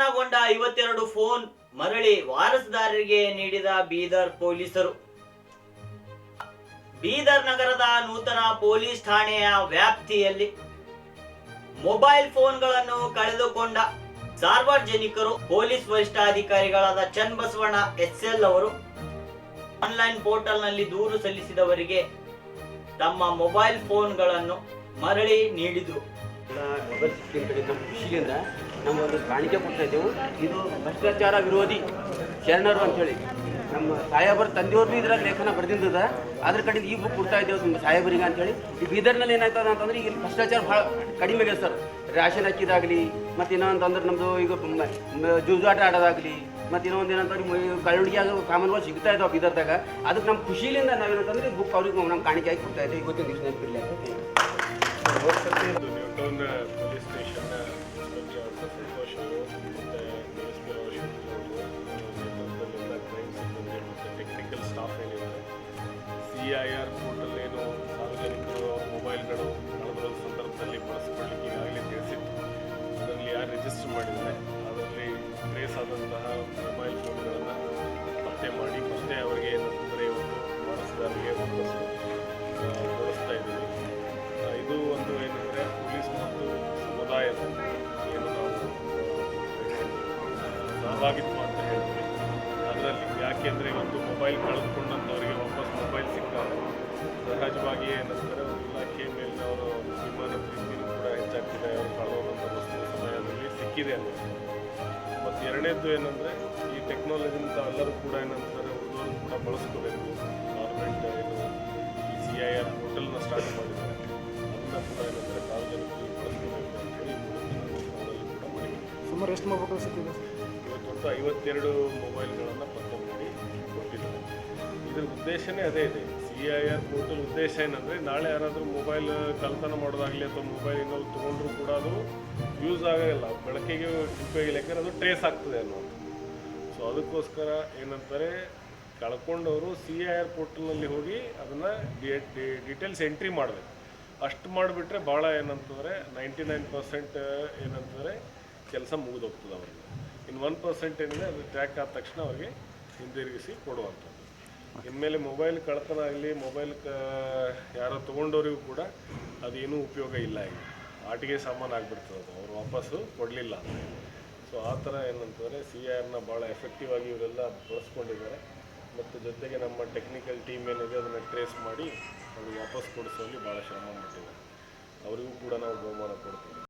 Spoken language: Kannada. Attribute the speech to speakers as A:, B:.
A: ಕಳ್ಳತನಗೊಂಡ ಐವತ್ತೆರಡು ಫೋನ್ ಮರಳಿ ವಾರಸುದಾರರಿಗೆ ನೀಡಿದ ಬೀದರ್ ಪೊಲೀಸರು. ಬೀದರ್ ನಗರದ ನೂತನ ಪೊಲೀಸ್ ಠಾಣೆಯ ವ್ಯಾಪ್ತಿಯಲ್ಲಿ ಮೊಬೈಲ್ ಫೋನ್ಗಳನ್ನು ಕಳೆದುಕೊಂಡ ಸಾರ್ವಜನಿಕರು, ಪೊಲೀಸ್ ವರಿಷ್ಠಾಧಿಕಾರಿಗಳಾದ ಎಸ್ ಎಲ್ ಅವರು ಆನ್ಲೈನ್ ಪೋರ್ಟಲ್ನಲ್ಲಿ ದೂರು ಸಲ್ಲಿಸಿದವರಿಗೆ ತಮ್ಮ ಮೊಬೈಲ್ ಫೋನ್ಗಳನ್ನು ಮರಳಿ ನೀಡಿದರು.
B: ಮೊಬೈಲ್ ನಮ್ಮ ಖುಷಿಯಿಂದ ನಮ್ಮ ಒಂದು ಕಾಣಿಕೆ ಕೊಡ್ತಾ ಇದ್ದೆವು. ಇದು ಭ್ರಷ್ಟಾಚಾರ ವಿರೋಧಿ ಶರಣರು ಅಂತೇಳಿ ನಮ್ಮ ಸಾಹೇಬರ ತಂದೆಯವ್ರು ಭೀ ಇದ್ರಾಗ ಲೇಖನ ಬರೆದಿದ್ದದ ಅದ್ರ ಕಡೆ ಈ ಬುಕ್ ಕೊಡ್ತಾ ಇದ್ದೇವೆ ನಮ್ಮ ಸಾಹೇಬರಿಗೆ ಅಂತೇಳಿ ಈ ಬೀದರ್ನಲ್ಲಿ ಏನಾಯ್ತದ ಅಂತಂದ್ರೆ ಈಗ ಭ್ರಷ್ಟಾಚಾರ ಭಾಳ ಕಡಿಮೆ ಆಗಿದೆ ಸರ್. ರೇಷನ್ ಅಕ್ಕಿದಾಗಲಿ ಮತ್ತು ಇನ್ನೊಂದು ನಮ್ಮದು ಈಗ ಜೂಜಾಟ ಆಡೋದಾಗಲಿ, ಮತ್ತು ಇನ್ನೊಂದು ಏನಂತಂದ್ರೆ ಕಳ್ಳುಡಿಯಾಗ ಸಾಮಾನುಗಳು ಸಿಗ್ತಾ ಇದಾವೆ ಬೀದರ್ದಾಗ. ಅದಕ್ಕೆ ನಮ್ಮ ಖುಷಿಯಿಂದ ನಾವೇನಂತಂದ್ರೆ ಬುಕ್ ಅವ್ರಿಗೆ ನಮ್ಮ ಕಾಣಿಕೆ ಆಗಿ ಕೊಡ್ತಾ ಇದ್ದೀವಿ. ಇವತ್ತಿನ ದಿವಸ ಅಂತ
C: ನ್ಯೂಟೌನ್ ಪೊಲೀಸ್ ಸ್ಟೇಷನ್ ಅವರು ಮತ್ತು ಡಿ ಎಸ್ ಪಿ ಅವರು ನೇತೃತ್ವದಲ್ಲೆಲ್ಲ ಕ್ರೈಮ್ ಸಿಬ್ಬಂದಿ ಮತ್ತು technical staff C I R portal ಏನು ಮೊಬೈಲ್ಗಳು ಕಳೆದ ಸಂದರ್ಭದಲ್ಲಿ ಬಳಸ್ಕೊಳ್ಳಿಕ್ಕೆ ಈಗಾಗಲೇ ತಿಳಿಸಿತ್ತು ಅದರಲ್ಲಿ ಯಾರು ರಿಜಿಸ್ಟರ್ ಮಾಡಿದ್ದಾರೆ ಸಹಭಾಗಿತ್ವ ಅಂತ ಹೇಳ್ತೀವಿ ಅದರಲ್ಲಿ ಯಾಕೆಂದರೆ ಇವತ್ತು ಮೊಬೈಲ್ ಕಳೆದುಕೊಂಡಂಥವರಿಗೆ ವಾಪಸ್ ಮೊಬೈಲ್ ಸಿಕ್ಕಾಗ ಸಹಜವಾಗಿಯೇ ಏನಂತಾರೆ ಒಂದು ಇಲಾಖೆ ಮೇಲಿನ ಅವರು ಅಭಿಮಾನ ಪ್ರೀತಿಯೂ ಕೂಡ ಹೆಚ್ಚಾಗ್ತಿದೆ. ಅವರು ಕಳೆದಂಥ ವಸ್ತು ಸಮಯದಲ್ಲಿ ಸಿಕ್ಕಿದೆ ಅಂತ ಮತ್ತು ಎರಡನೇದ್ದು ಏನಂದರೆ, ಈ ಟೆಕ್ನಾಲಜಿಂತ ಎಲ್ಲರೂ ಕೂಡ ಏನಂತಾರೆ ಉದ್ಯೋಗ ಕೂಡ ಬಳಸ್ಕೋಬೇಕು. ಗೌರ್ಮೆಂಟ್ ಏನು ಈ ಸಿ ಐ ಆರ್ ಪೋರ್ಟಲ್ನ ಸ್ಟಾರ್ಟ್ ಮಾಡಿದ್ದಾರೆ. ಅದನ್ನ ಕೂಡ ಏನಂದರೆ ಸಾರ್ವಜನಿಕರು ಬಳಸ್ಕೋಬೇಕು ಅಂತೇಳಿ
D: ಸುಮಾರು ಎಷ್ಟು ಮೊಬೈಲ್ ಸಿಕ್ಕಿದೆ?
C: ಒಟ್ಟು ಐವತ್ತೆರಡು ಮೊಬೈಲ್ಗಳನ್ನು ಪತ್ತೆ ಮಾಡಿ ಕೊಟ್ಟಿದ್ದಾರೆ. ಇದ್ರ ಉದ್ದೇಶನೇ ಅದೇ ಇದೆ. ಸಿ ಐ ಆರ್ ಪೋರ್ಟಲ್ ಉದ್ದೇಶ ಏನಂದರೆ, ನಾಳೆ ಯಾರಾದರೂ ಮೊಬೈಲ್ ಕಳ್ತನ ಮಾಡೋದಾಗಲಿ ಅಥವಾ ಮೊಬೈಲ್ ಇನ್ನೊಂದು ತೊಗೊಂಡ್ರೂ ಕೂಡ ಅದು ಯೂಸ್ ಆಗೋಲ್ಲ ಬೆಳಕಿಗೆ ಉಪಯೋಗ ಯಾಕಂದರೆ ಅದು ಟ್ರೇಸ್ ಆಗ್ತದೆ ಅನ್ನೋದು. ಸೊ ಅದಕ್ಕೋಸ್ಕರ ಏನಂತಾರೆ, ಕಳ್ಕೊಂಡವರು ಸಿ ಐ ಆರ್ ಪೋರ್ಟಲ್ನಲ್ಲಿ ಹೋಗಿ ಅದನ್ನು ಡೀಟೇಲ್ಸ್ ಎಂಟ್ರಿ ಮಾಡಬೇಕು. ಅಷ್ಟು ಮಾಡಿಬಿಟ್ರೆ ಭಾಳ ಏನಂತಂದರೆ ನೈಂಟಿ ನೈನ್ ಪರ್ಸೆಂಟ್ ಏನಂತಂದರೆ ಕೆಲಸ ಮುಗಿದೋಗ್ತದೆ ಅವ್ರಿಗೆ. ಇನ್ನು ಒನ್ ಪರ್ಸೆಂಟ್ ಏನಿದೆ ಅದು ಟ್ರ್ಯಾಕ್ ಆದ ತಕ್ಷಣ ಅವ್ರಿಗೆ ಹಿಂದಿರುಗಿಸಿ ಕೊಡುವಂಥದ್ದು. ಇನ್ಮೇಲೆ ಮೊಬೈಲ್ ಕಳ್ತನ ಆಗಲಿ ಮೊಬೈಲ್ ಕ, ಯಾರೋ ತೊಗೊಂಡವರಿಗೂ ಕೂಡ ಅದೇನೂ ಉಪಯೋಗ ಇಲ್ಲ ಈಗ. ಆಟಿಗೆ ಸಾಮಾನು ಆಗಿಬಿಡ್ತದೆ ಅದು. ಅವ್ರು ವಾಪಸ್ಸು ಕೊಡಲಿಲ್ಲ. ಸೊ ಆ ಥರ ಏನಂತಂದರೆ ಸಿ ಆರ್ನ ಭಾಳ ಎಫೆಕ್ಟಿವ್ ಆಗಿ ಇವರೆಲ್ಲ ಬಳಸ್ಕೊಂಡಿದ್ದಾರೆ. ಮತ್ತು ಜೊತೆಗೆ ನಮ್ಮ ಟೆಕ್ನಿಕಲ್ ಟೀಮ್ ಏನಿದೆ ಅದನ್ನು ಟ್ರೇಸ್ ಮಾಡಿ ಅವ್ರಿಗೆ ವಾಪಸ್ ಕೊಡಿಸೋಲ್ಲಿ ಭಾಳ ಶ್ರಮ ಮಾಡಿದ್ದಾರೆ ಅವರಿಗೂ ಕೂಡ ನಾವು ಬಹುಮಾನ ಕೊಡ್ತೀವಿ.